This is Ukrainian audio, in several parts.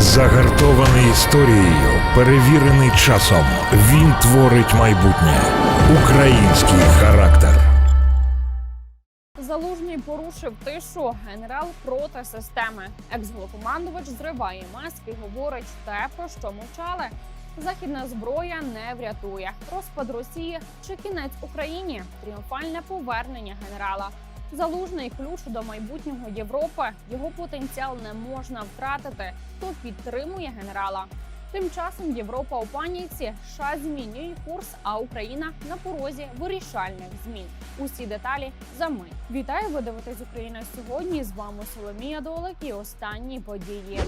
Загартований історією, перевірений часом. Він творить майбутнє. Український характер. Залужний порушив тишу генерал проти системи. Екс-головкомандувач зриває маски, говорить те, про що мовчали. Західна зброя не врятує. Розпад Росії чи кінець Україні? Тріумфальне повернення генерала. Залужний ключ до майбутнього Європи. Його потенціал не можна втратити. Хто підтримує генерала? Тим часом Європа у паніці, США змінює курс, а Україна на порозі вирішальних змін. Усі деталі за мить. Вітаю, ви дивитесь Україна сьогодні. З вами Соломія Долик і останні події.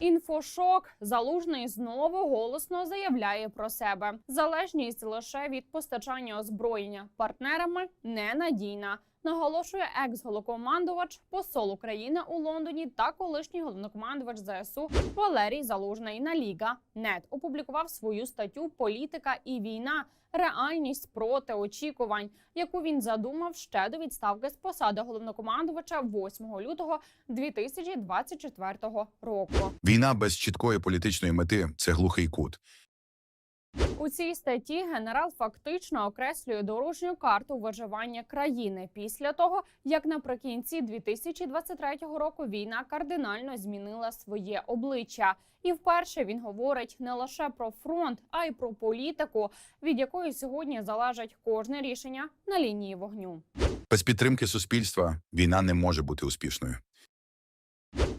Інфошок залужний знову голосно заявляє про себе. Залежність лише від постачання озброєння партнерами ненадійна. Наголошує екс-голокомандувач, посол України у Лондоні та колишній головнокомандувач ЗСУ Валерій Залужний на Ліга Нет опублікував свою статтю Політика і війна. Реальність проти очікувань, яку він задумав ще до відставки з посади головнокомандувача 8 лютого 2024 року. Війна без чіткої політичної мети це глухий кут. У цій статті генерал фактично окреслює дорожню карту виживання країни після того, як наприкінці 2023 року війна кардинально змінила своє обличчя. І вперше він говорить не лише про фронт, а й про політику, від якої сьогодні залежить кожне рішення на лінії вогню. Без підтримки суспільства війна не може бути успішною.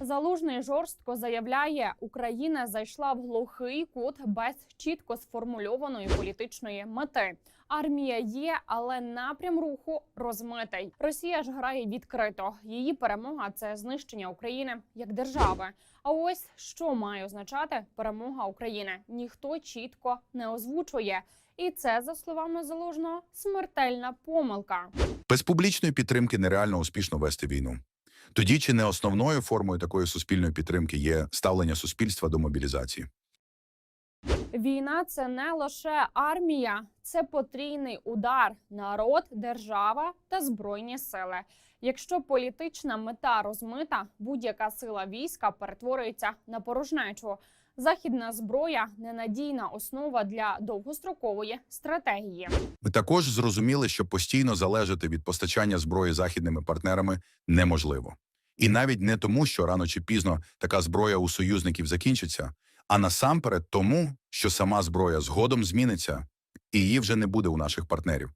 Залужний жорстко заявляє, Україна зайшла в глухий кут без чітко сформульованої політичної мети. Армія є, але напрям руху розмитий. Росія ж грає відкрито. Її перемога це знищення України як держави. А ось що має означати перемога України? Ніхто чітко не озвучує. І це, за словами залужного, смертельна помилка. Без публічної підтримки нереально успішно вести війну. Тоді чи не основною формою такої суспільної підтримки є ставлення суспільства до мобілізації? Війна це не лише армія, це потрійний удар: народ, держава та збройні сили. Якщо політична мета розмита, будь-яка сила війська перетворюється на порожнечу. Західна зброя ненадійна основа для довгострокової стратегії. Ми також зрозуміли, що постійно залежати від постачання зброї західними партнерами неможливо. І навіть не тому, що рано чи пізно така зброя у союзників закінчиться, а насамперед тому, що сама зброя згодом зміниться, і її вже не буде у наших партнерів.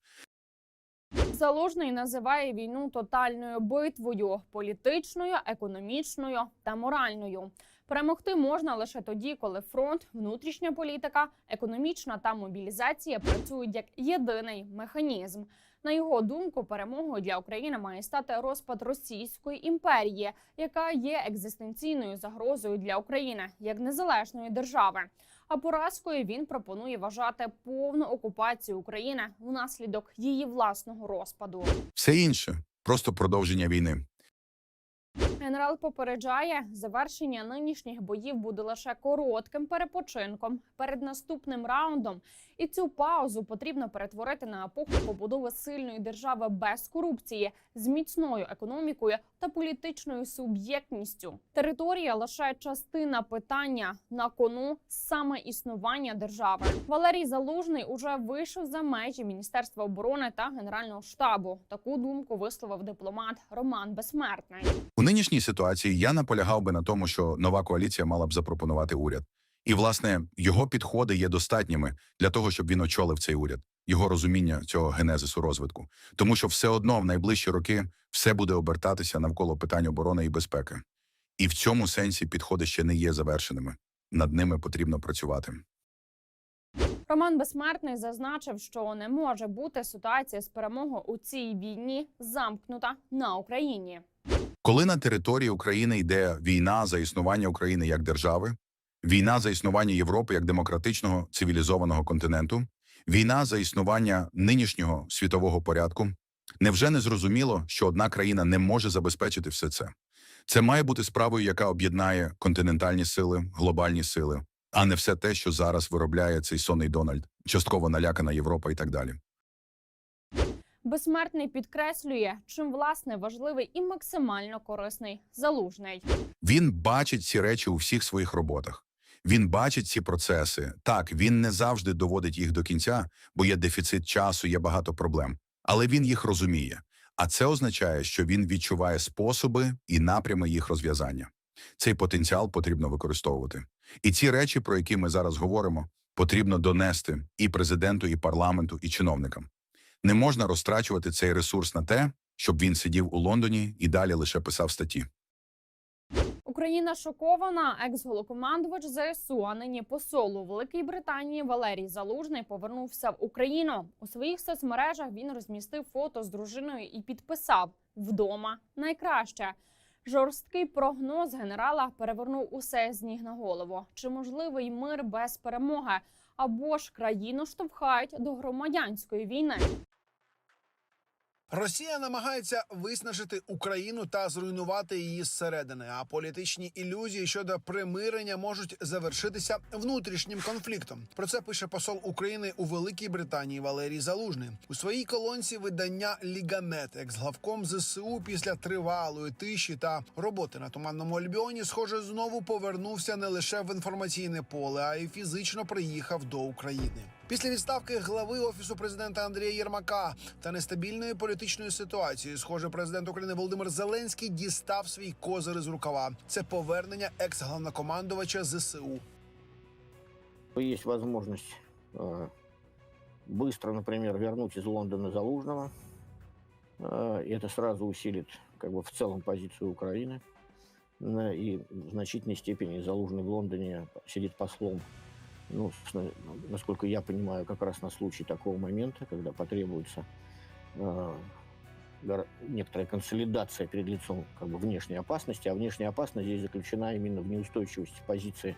Залужний називає війну тотальною битвою політичною, економічною та моральною. Перемогти можна лише тоді, коли фронт, внутрішня політика, економічна та мобілізація працюють як єдиний механізм. На його думку, перемогою для України має стати розпад Російської імперії, яка є екзистенційною загрозою для України як незалежної держави. А поразкою він пропонує вважати повну окупацію України внаслідок її власного розпаду. Все інше просто продовження війни. Генерал попереджає, завершення нинішніх боїв буде лише коротким перепочинком перед наступним раундом. І цю паузу потрібно перетворити на епоху побудови сильної держави без корупції, з міцною економікою та політичною суб'єктністю. Територія лише частина питання на кону саме існування держави. Валерій Залужний уже вийшов за межі Міністерства оборони та Генерального штабу. Таку думку висловив дипломат Роман Безсмертний. У нинішній ситуації я наполягав би на тому, що нова коаліція мала б запропонувати уряд. І, власне, його підходи є достатніми для того, щоб він очолив цей уряд, його розуміння цього генезису розвитку. Тому що все одно в найближчі роки все буде обертатися навколо питань оборони і безпеки. І в цьому сенсі підходи ще не є завершеними. Над ними потрібно працювати. Роман Безсмертний зазначив, що не може бути ситуація з перемогою у цій війні замкнута на Україні. Коли на території України йде війна за існування України як держави, війна за існування Європи як демократичного цивілізованого континенту, війна за існування нинішнього світового порядку, невже не зрозуміло, що одна країна не може забезпечити все це? Це має бути справою, яка об'єднає континентальні сили, глобальні сили, а не все те, що зараз виробляє цей сонний Дональд, частково налякана Європа і так далі. Безсмертний підкреслює, чим власне важливий і максимально корисний залужний. Він бачить ці речі у всіх своїх роботах. Він бачить ці процеси. Так, він не завжди доводить їх до кінця, бо є дефіцит часу, є багато проблем. Але він їх розуміє. А це означає, що він відчуває способи і напрями їх розв'язання. Цей потенціал потрібно використовувати. І ці речі, про які ми зараз говоримо, потрібно донести і президенту, і парламенту, і чиновникам. Не можна розтрачувати цей ресурс на те, щоб він сидів у Лондоні і далі лише писав статті. Україна шокована. Екс-голокомандувач ЗСУ, а нині посол у Великій Британії Валерій Залужний повернувся в Україну. У своїх соцмережах він розмістив фото з дружиною і підписав вдома найкраще. Жорсткий прогноз генерала перевернув усе з ніг на голову. Чи можливий мир без перемоги? Або ж країну штовхають до громадянської війни? Росія намагається виснажити Україну та зруйнувати її зсередини. А політичні ілюзії щодо примирення можуть завершитися внутрішнім конфліктом. Про це пише посол України у Великій Британії Валерій Залужний у своїй колонці видання Лігамет, екс-главком ЗСУ після тривалої тиші та роботи на туманному Альбіоні, схоже, знову повернувся не лише в інформаційне поле, а й фізично приїхав до України. Після відставки глави офісу президента Андрія Єрмака та нестабільної політичної ситуації, схоже, президент України Володимир Зеленський дістав свій козир з рукава. Це повернення екс-главнокомандувача ЗСУ. Есть возможность э, быстро, например, вернуть из Лондона Залужного. Э, и это сразу усилит как бы, в целом позицию Украины. Э, И в значительной степени Залужный в Лондоне сидит послом. Ну, насколько я понимаю, как раз на случай такого момента, когда потребуется э, некоторая консолидация перед лицом как бы, внешней опасности, а внешняя опасность здесь заключена именно в неустойчивости позиции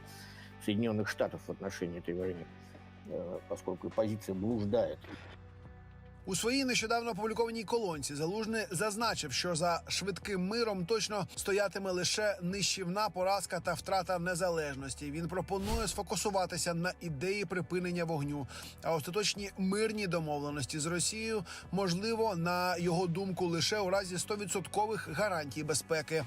Соединенных Штатов в отношении этой войны, э, поскольку позиция блуждает. У своїй нещодавно опублікованій колонці Залужний зазначив, що за швидким миром точно стоятиме лише нищівна поразка та втрата незалежності. Він пропонує сфокусуватися на ідеї припинення вогню, а остаточні мирні домовленості з Росією можливо на його думку лише у разі 100% гарантій безпеки.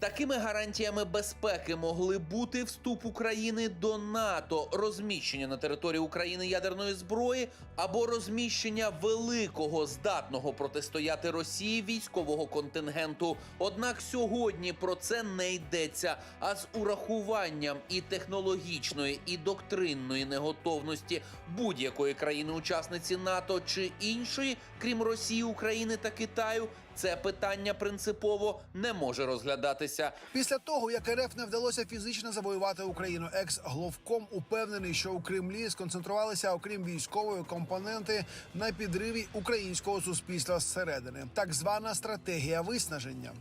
Такими гарантіями безпеки могли бути вступ України до НАТО, розміщення на території України ядерної зброї або розміщення великого здатного протистояти Росії військового контингенту. Однак сьогодні про це не йдеться. А з урахуванням і технологічної, і доктринної неготовності будь-якої країни-учасниці НАТО чи іншої, крім Росії, України та Китаю, це питання принципово не може розглядатися. Після того, як РФ не вдалося фізично завоювати Україну, екс гловком упевнений, що у Кремлі сконцентрувалися, окрім військової компоненти, на підриві українського суспільства зсередини. Так звана стратегія виснаження.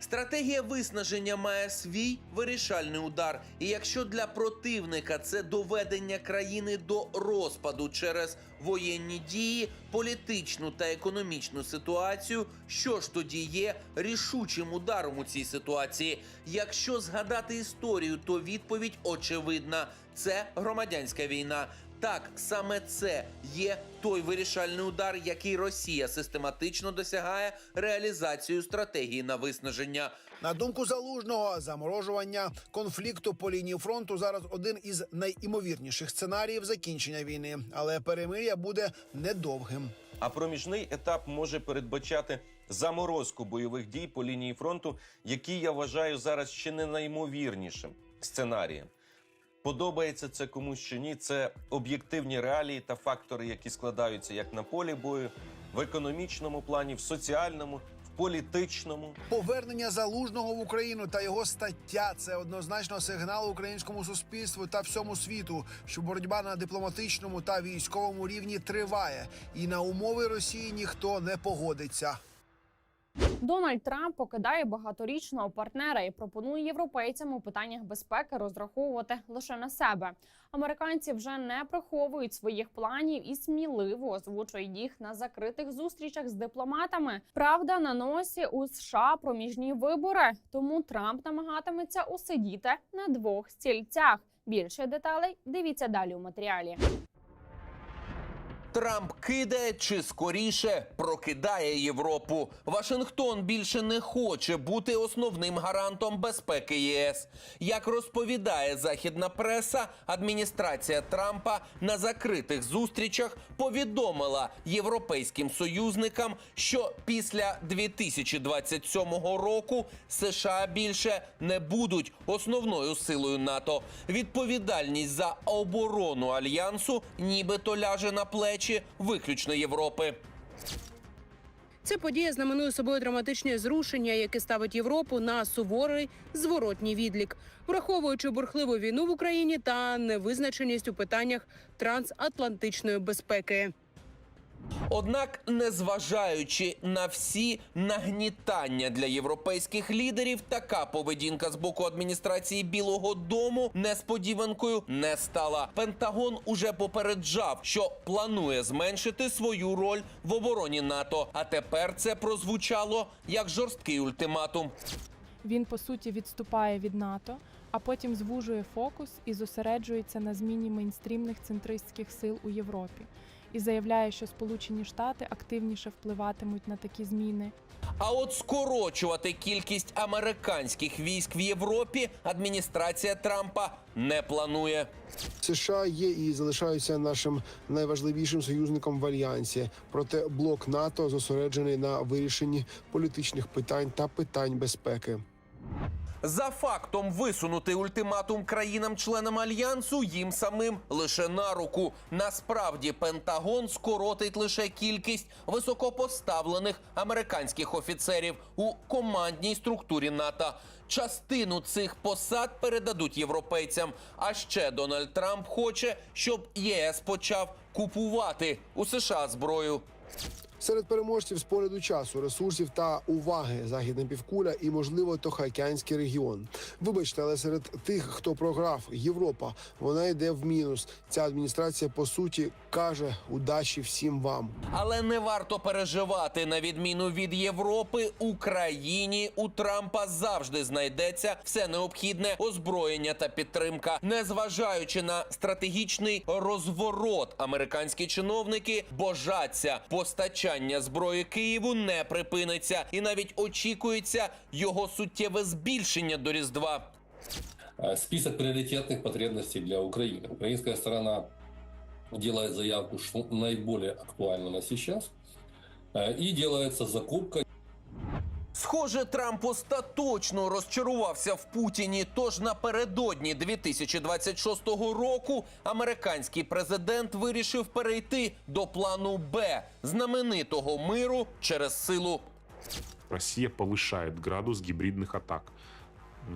Стратегія виснаження має свій вирішальний удар. І якщо для противника це доведення країни до розпаду через воєнні дії, політичну та економічну ситуацію, що ж тоді є рішучим ударом у цій ситуації? Якщо згадати історію, то відповідь очевидна: це громадянська війна. Так, саме це є той вирішальний удар, який Росія систематично досягає реалізацією стратегії на виснаження. На думку залужного, заморожування конфлікту по лінії фронту зараз один із найімовірніших сценаріїв закінчення війни, але перемир'я буде недовгим. А проміжний етап може передбачати заморозку бойових дій по лінії фронту, який я вважаю зараз ще не найімовірнішим сценарієм. Подобається це комусь чи ні. Це об'єктивні реалії та фактори, які складаються як на полі бою, в економічному плані, в соціальному, в політичному. Повернення залужного в Україну та його стаття це однозначно сигнал українському суспільству та всьому світу, що боротьба на дипломатичному та військовому рівні триває, і на умови Росії ніхто не погодиться. Дональд Трамп покидає багаторічного партнера і пропонує європейцям у питаннях безпеки розраховувати лише на себе. Американці вже не приховують своїх планів і сміливо озвучують їх на закритих зустрічах з дипломатами. Правда, на носі у США проміжні вибори, тому Трамп намагатиметься усидіти на двох стільцях. Більше деталей дивіться далі у матеріалі. Трамп кидає чи скоріше прокидає Європу. Вашингтон більше не хоче бути основним гарантом безпеки ЄС. Як розповідає західна преса, адміністрація Трампа на закритих зустрічах повідомила європейським союзникам, що після 2027 року США більше не будуть основною силою НАТО. Відповідальність за оборону альянсу нібито ляже на плечі виключно Європи. Ця подія знаменує собою драматичне зрушення, яке ставить Європу на суворий зворотній відлік, враховуючи бурхливу війну в Україні та невизначеність у питаннях трансатлантичної безпеки. Однак, незважаючи на всі нагнітання для європейських лідерів, така поведінка з боку адміністрації Білого Дому несподіванкою не стала. Пентагон уже попереджав, що планує зменшити свою роль в обороні НАТО. А тепер це прозвучало як жорсткий ультиматум. Він по суті відступає від НАТО, а потім звужує фокус і зосереджується на зміні мейнстрімних центристських сил у Європі і заявляє, що Сполучені Штати активніше впливатимуть на такі зміни. А от скорочувати кількість американських військ в Європі адміністрація Трампа не планує. США є і залишаються нашим найважливішим союзником в альянсі. Проте блок НАТО зосереджений на вирішенні політичних питань та питань безпеки. За фактом висунути ультиматум країнам-членам альянсу їм самим лише на руку. Насправді Пентагон скоротить лише кількість високопоставлених американських офіцерів у командній структурі НАТО. Частину цих посад передадуть європейцям. А ще Дональд Трамп хоче, щоб ЄС почав купувати у США зброю. Серед переможців з погляду часу, ресурсів та уваги західна півкуля і, можливо, Тихоокеанський регіон. Вибачте, але серед тих, хто програв Європа, вона йде в мінус. Ця адміністрація по суті каже удачі всім вам. Але не варто переживати. На відміну від Європи, Україні у Трампа завжди знайдеться все необхідне озброєння та підтримка. Незважаючи на стратегічний розворот, американські чиновники божаться постачання зброї Києву не припиниться, і навіть очікується його суттєве збільшення до різдва. Э, Список приоритетных потребностей для Украины. Украинская сторона делает заявку, что наиболее актуально на сейчас. Э, И делается закупка Схоже, Трамп остаточно розчарувався в Путіні. Тож напередодні 2026 року американський президент вирішив перейти до плану Б знаменитого миру через силу. Россия повышает градус гибридных атак.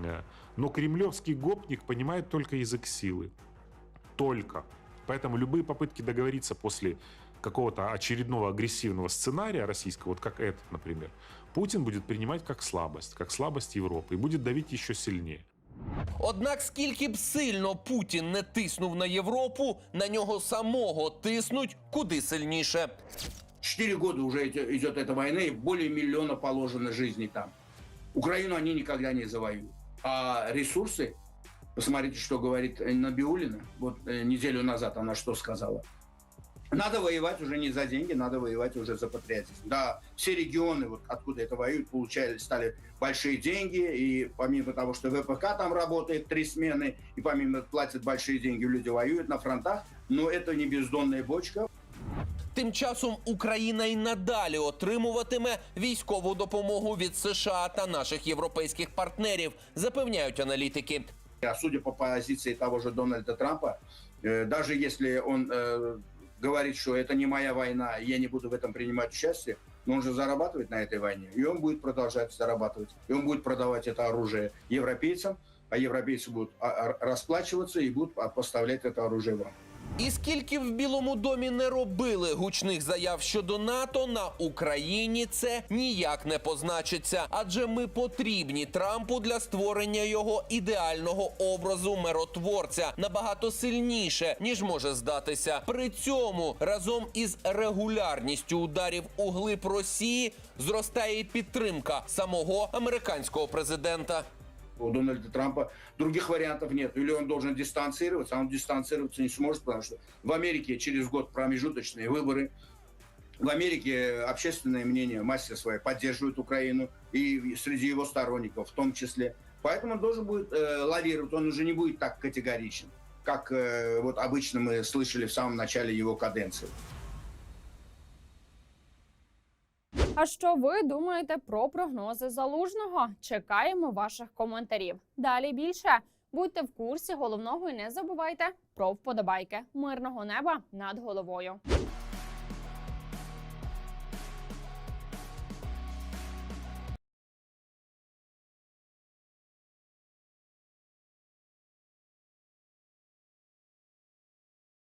Э, Но кремлевский гопник понимает только язык силы. Только. Поэтому любые попытки договориться после какого-то очередного агрессивного сценария российского, вот как этот, например, Путин будет принимать как слабость, как слабость Европы и будет давить еще сильнее. Однак, скільки б сильно Путін не тиснув на Європу, на нього самого тиснуть куди сильніше. Четыре года уже идет идет эта война, и более миллиона положено жизней там. Украину они никогда не завоюют. А ресурсы, посмотрите, что говорит Набиулина, вот э, неделю назад она что сказала. Надо воевать уже не за деньги, надо воевать уже за патриотизм. Да, все регионы, вот откуда это воюют, получали, стали большие деньги, и помимо того, что ВПК там работает три смены, и помимо платят большие деньги, люди воюют на фронтах, но это не бездонная бочка, Тим часом Україна й надалі отримуватиме військову допомогу від США та наших європейських партнерів, запевняють аналітики. А судя по позиции того же Дональда Трампа, э, даже если он э, говорит, что это не моя война, я не буду в этом принимать участие, но он же зарабатывает на этой войне, и он будет продолжать зарабатывать, и он будет продавать это оружие европейцам, а европейцы будут а, а, расплачиваться и будут а, поставлять это оружие вам. І скільки в Білому домі не робили гучних заяв щодо НАТО, на Україні це ніяк не позначиться, адже ми потрібні Трампу для створення його ідеального образу миротворця набагато сильніше ніж може здатися. При цьому разом із регулярністю ударів у глиб Росії зростає підтримка самого американського президента. У Дональда Трампа других вариантов нет. Или он должен дистанцироваться, а он дистанцироваться не сможет, потому что в Америке через год промежуточные выборы. В Америке общественное мнение, мастер своей поддерживает Украину, и среди его сторонников в том числе. Поэтому он должен будет э, лавировать, он уже не будет так категоричен, как э, вот обычно мы слышали в самом начале его каденции. А що ви думаєте про прогнози залужного? Чекаємо ваших коментарів. Далі більше будьте в курсі головного і не забувайте про вподобайки. Мирного неба над головою.